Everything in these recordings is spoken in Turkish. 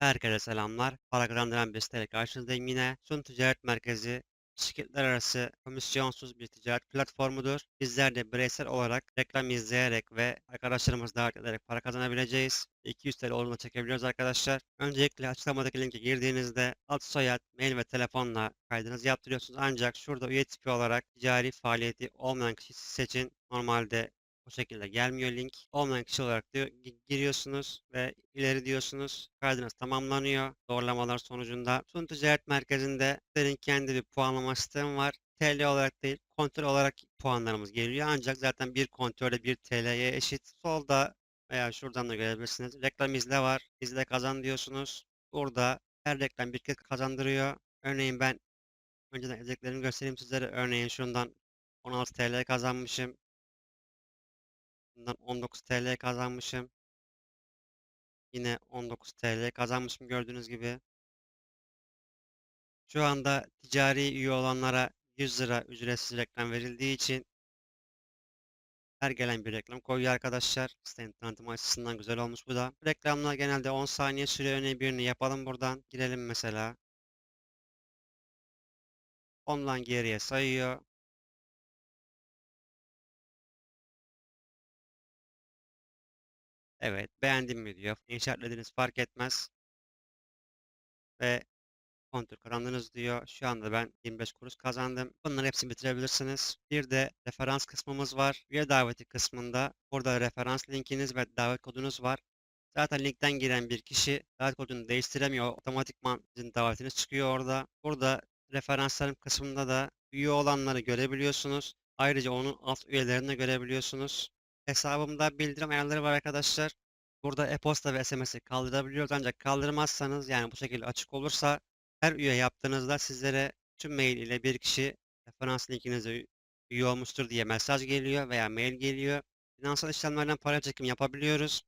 Herkese selamlar. Para kazandıran bir siteyle karşınızdayım yine. Sun Ticaret Merkezi şirketler arası komisyonsuz bir ticaret platformudur. Bizler de bireysel olarak reklam izleyerek ve arkadaşlarımızı davet ederek para kazanabileceğiz. 200 TL olduğunda çekebiliyoruz arkadaşlar. Öncelikle açıklamadaki linke girdiğinizde ad soyad, mail ve telefonla kaydınızı yaptırıyorsunuz. Ancak şurada üye tipi olarak ticari faaliyeti olmayan kişi seçin. Normalde bu şekilde gelmiyor link. Olmayan kişi olarak diyor, gi- giriyorsunuz ve ileri diyorsunuz. Kaydınız tamamlanıyor. Doğrulamalar sonucunda. Sun Ticaret Merkezi'nde senin kendi bir puanlama sistemi var. TL olarak değil, kontrol olarak puanlarımız geliyor. Ancak zaten bir kontrolde 1 TL'ye eşit. Solda veya şuradan da görebilirsiniz. Reklam izle var. İzle kazan diyorsunuz. Burada her reklam bir kez kazandırıyor. Örneğin ben önceden izlediklerimi göstereyim sizlere. Örneğin şundan 16 TL kazanmışım. Bundan 19 TL kazanmışım. Yine 19 TL kazanmışım gördüğünüz gibi. Şu anda ticari üye olanlara 100 lira ücretsiz reklam verildiği için her gelen bir reklam koyuyor arkadaşlar. Sitenin tanıtım açısından güzel olmuş bu da. Reklamlar genelde 10 saniye sürüyor. Örneğin birini yapalım buradan. Girelim mesela. Ondan geriye sayıyor. Evet beğendim mi diyor. İşaretlediğiniz fark etmez. Ve kontrol kazandınız diyor. Şu anda ben 25 kuruş kazandım. Bunların hepsini bitirebilirsiniz. Bir de referans kısmımız var. Üye daveti kısmında burada referans linkiniz ve davet kodunuz var. Zaten linkten giren bir kişi davet kodunu değiştiremiyor. Otomatikman sizin davetiniz çıkıyor orada. Burada referanslarım kısmında da üye olanları görebiliyorsunuz. Ayrıca onun alt üyelerini görebiliyorsunuz. Hesabımda bildirim ayarları var arkadaşlar. Burada e-posta ve SMS'i kaldırabiliyoruz ancak kaldırmazsanız yani bu şekilde açık olursa her üye yaptığınızda sizlere tüm mail ile bir kişi referans linkinize üye olmuştur diye mesaj geliyor veya mail geliyor. Finansal işlemlerden para çekim yapabiliyoruz.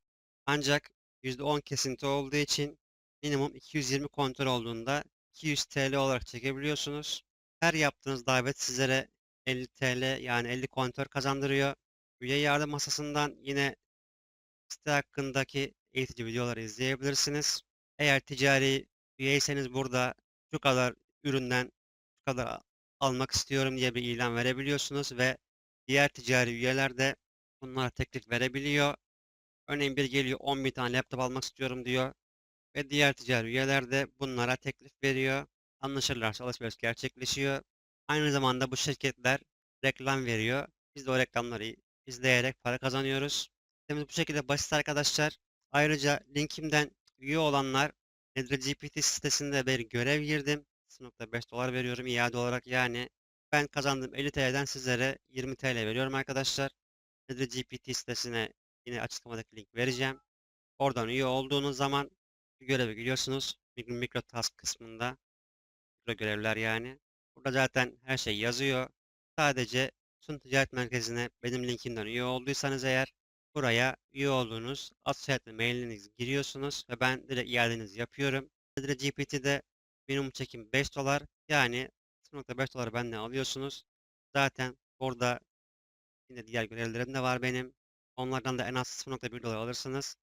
Ancak %10 kesinti olduğu için minimum 220 kontrol olduğunda 200 TL olarak çekebiliyorsunuz. Her yaptığınız davet sizlere 50 TL yani 50 kontör kazandırıyor. Üye yardım masasından yine site hakkındaki eğitici videoları izleyebilirsiniz. Eğer ticari üyeyseniz burada şu kadar üründen şu kadar almak istiyorum diye bir ilan verebiliyorsunuz ve diğer ticari üyeler de bunlara teklif verebiliyor. Örneğin bir geliyor 10 bin tane laptop almak istiyorum diyor ve diğer ticari üyeler de bunlara teklif veriyor. Anlaşırlarsa alışveriş gerçekleşiyor. Aynı zamanda bu şirketler reklam veriyor. Biz de o reklamları izleyerek para kazanıyoruz. Sistemimiz bu şekilde basit arkadaşlar. Ayrıca linkimden üye olanlar Nedre GPT sitesinde bir görev girdim. 0.5 dolar veriyorum iade olarak yani. Ben kazandığım 50 TL'den sizlere 20 TL veriyorum arkadaşlar. Nedre GPT sitesine yine açıklamadaki link vereceğim. Oradan üye olduğunuz zaman bir göreve giriyorsunuz. Mikro, mikro task kısmında. Mikro görevler yani. Burada zaten her şey yazıyor. Sadece Sun Ticaret Merkezi'ne benim linkimden üye olduysanız eğer buraya üye olduğunuz ad soyadlı mailinizi giriyorsunuz ve ben direkt iadenizi yapıyorum. Direkt GPT'de minimum çekim 5 dolar yani 0.5 dolar benden alıyorsunuz. Zaten burada yine diğer görevlerim de var benim. Onlardan da en az 0.1 dolar alırsınız.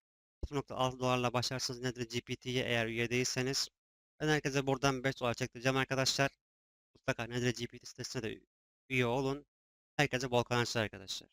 0.6 dolarla başlarsınız nedir GPT'ye eğer üye değilseniz. Ben herkese buradan 5 dolar çektireceğim arkadaşlar. Mutlaka nedir GPT sitesine de üye olun. Herkese bol kazançlar arkadaşlar.